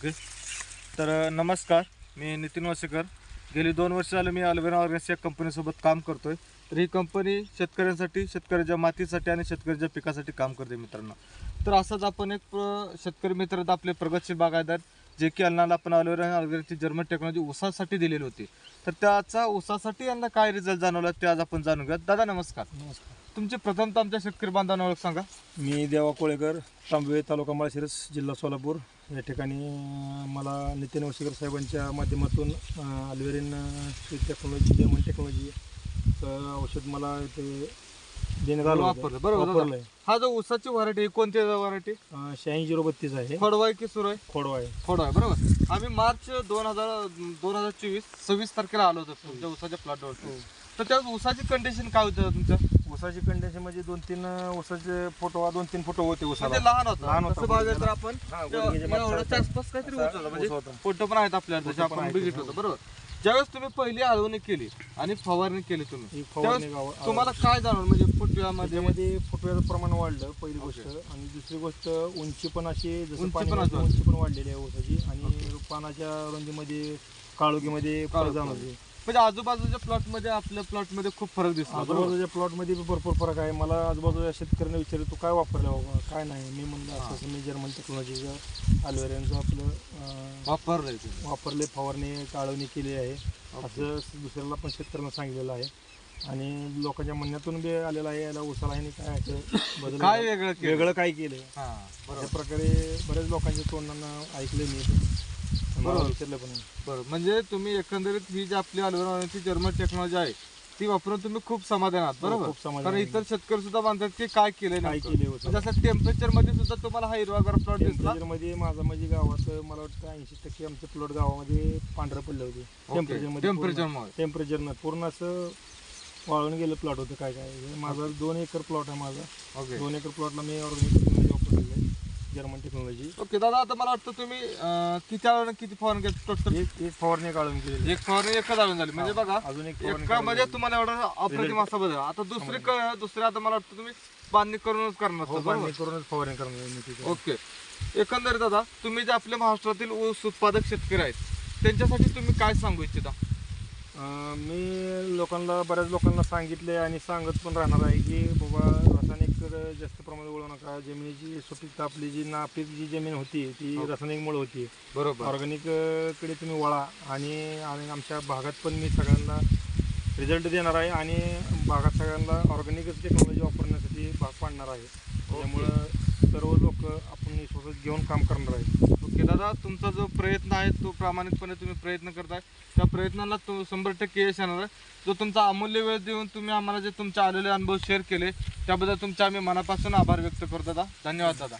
Okay तर नमस्कार. मी नितीन वसेकर. गेली दोन वर्ष झालं मी अल्वेरा ऑर्गॅनिक्स या कंपनीसोबत काम करतोय. तर ही कंपनी शेतकऱ्यांसाठी शेतकऱ्याच्या मातीसाठी आणि शेतकऱ्याच्या पिकासाठी काम करते मित्रांनो. तर असंच आपण एक शेतकरी मित्र आपले प्रगतशील बागायतदार जे की यांना आपण अल्वेरा ऑर्गॅनिकची जर्मन टेक्नॉलॉजी उसासाठी दिलेली होती. तर त्याचा उसासाठी यांना काय रिझल्ट जाणवला ते आज आपण जाणून घेऊ दादा नमस्कार. नमस्कार. तुमचे प्रथमतः आमच्या शेतकरी बांधवांना ओळख सांगा. मी देवा कोळेकर तांबवे तालुका माळशिरस जिल्हा सोलापूर. या ठिकाणी मला नितीन वसेकर साहेबांच्या माध्यमातून अल्वेरिन टेक्नॉलॉजी जर्मन टेक्नॉलॉजी औषध मला ते देण्यात आलं. वापरलं. बरोबर हा जो उसाची व्हरायटी कोणती व्हरायटी? शहाऐंशी झिरो बत्तीस आहे. आहे की सुरू आहे खोडवा आहे फळवा आहे बरोबर. आम्ही मार्च दोन हजार दोन हजार चोवीस सव्वीस तारखेला आलो होतो तुमच्या उसाच्या प्लॉटवर तर त्या उसाची कंडिशन काय होतं तुमच्या ऊसाची कंडिशन म्हणजे दोन तीन ऊसाचे फोटो दोन तीन फोटो होते ऊसाला म्हणजे लहान होता. लहान होता. तसं तर आपण हा, मागचा एवढ्याच्या. आसपास काहीतरी असा ऊस होता ऊस म्हणजे होता. फोटो पण आहेत फोटो पण आपण आहेत, बघितलं होतं बरोबर? ज्यावेळेस तुम्ही पहिली आळवणी केली आणि फवारणी केली तुम्ही ही फवारणी त्यावेळेस गावा- तुम्हाला काय जाणवलं? म्हणजे फुटव्यामध्ये त्याच्यामध्ये फुटव्याचं प्रमाण वाढलं पहिली गोष्ट. आणि दुसरी गोष्ट उंची पण अशी जसं उंची पाणी पण घालतं, अजून. उंची पण वाढलेली आहे ऊसाची आणि पानाच्या रुंदीमध्ये काळोखीमध्ये फरक काळोखी. जाणवते. म्हणजे आजूबाजूच्या प्लॉटमध्ये आपल्या प्लॉटमध्ये खूप फरक बरोबर आजूबाजूच्या प्लॉटमध्ये बी भरपूर फरक आहे. मला आजूबाजूच्या शेतकऱ्यांना विचारलं तू काय वापरलं बाबा? काय नाही. मी म्हणलं असं असं मी जर्मन टेक्नॉलॉजीचं अल्वेरियनचं आपलं अं, वापरलंय वापरले फवारणी काळवणी केली आहे. असं दुसऱ्याला पण शेतकऱ्यांना सांगितलेलं आहे. आणि लोकांच्या म्हणण्यातून बी आलेलं आहे याला उसाला ह्याने काय असं बदल काय वेगळं केलं? वेगळं काय केलं? हा अशा प्रकारे बऱ्याच लोकांच्या तोंडानं ऐकले मी. बरोबर. विचारलं पण. म्हणजे तुम्ही एकंदरीत ही जी आपली अल्वेराची जर्मन टेक्नॉलॉजी आहे ती वापरून तुम्ही खूप समाधान आहात बरोबर? खूप समाधान कारण आहे. इतर शेतकरी सुद्धा म्हणतात की काय केलंय काय नेमकं? केले होतं. म्हणजे असं टेम्परेचरमध्ये सुद्धा तुम्हाला हा हिरवागार प्लॉट दिसला? मध्ये माझा म्हणजे गावात मला वाटतं ऐंशी टक्के आमचे प्लॉट गावामध्ये पांढरं पडले होते. टेम्परेचरमध्ये टेम्परेचर टेम्परेचर पूर्ण असं वाळून गेलं प्लॉट होतं काय काय हे माझा दोन एकर प्लॉट आहे माझा. ओके. दोन एकर प्लॉटला मी ऑर्गॅनिक जर्मन टेक्नॉलॉजी ओके दादा आता मला वाटतं तुम्ही अं, किती आळवण किती फवारणी केली टोटल एक एक फवारणी काढून एक फवारणी एकच आळवण झाली. म्हणजे बघा अजून एक फवारणी एका मध्ये काढून तुम्हाला एवढा अप्रतिम असा बदल आता दुसरी क- दुसरी आता मला वाटतं तुम्ही बांधणी करूनच करणार हो असतं, बरोबर? बांधणी करूनच फवारणी करणार मी तिथे. ओके एकंदरीत दादा तुम्ही जे आपल्या महाराष्ट्रातील ऊस उत्पादक शेतकरी आहेत त्यांच्यासाठी तुम्ही काय सांगू इच्छिता? अं, मी लोकांना बऱ्याच लोकांना सांगितले आणि सांगत पण राहणार आहे की बाबा रासायनिक जास्त प्रमाणात वळू नका. जमिनीची सुपीकता आपली जी नापीक जी जमीन होती ती हो. रासायनिकमुळे होती. बरोबर. ऑर्गॅनिककडे तुम्ही वळा आणि आणि आमच्या भागात पण मी सगळ्यांना रिझल्ट देणार आहे आणि भागात सगळ्यांना ऑर्गॅनिकच टेक्नॉलॉजी वापरण्यासाठी भाग पाडणार आहे. त्यामुळं सर्व लोक आपण विश्वासात घेऊन काम करणार आहे ओके दादा तुमचा जो प्रयत्न आहे तो प्रामाणिकपणे तुम्ही प्रयत्न करताय. त्या प्रयत्नाला तो शंभर टक्के यश येणार आहे. जो तुमचा अमूल्य वेळ देऊन तुम्ही आम्हाला जे तुमचे आलेले अनुभव शेअर केले त्याबद्दल तुमचे आम्ही मनापासून आभार व्यक्त करतो दादा. धन्यवाद दादा.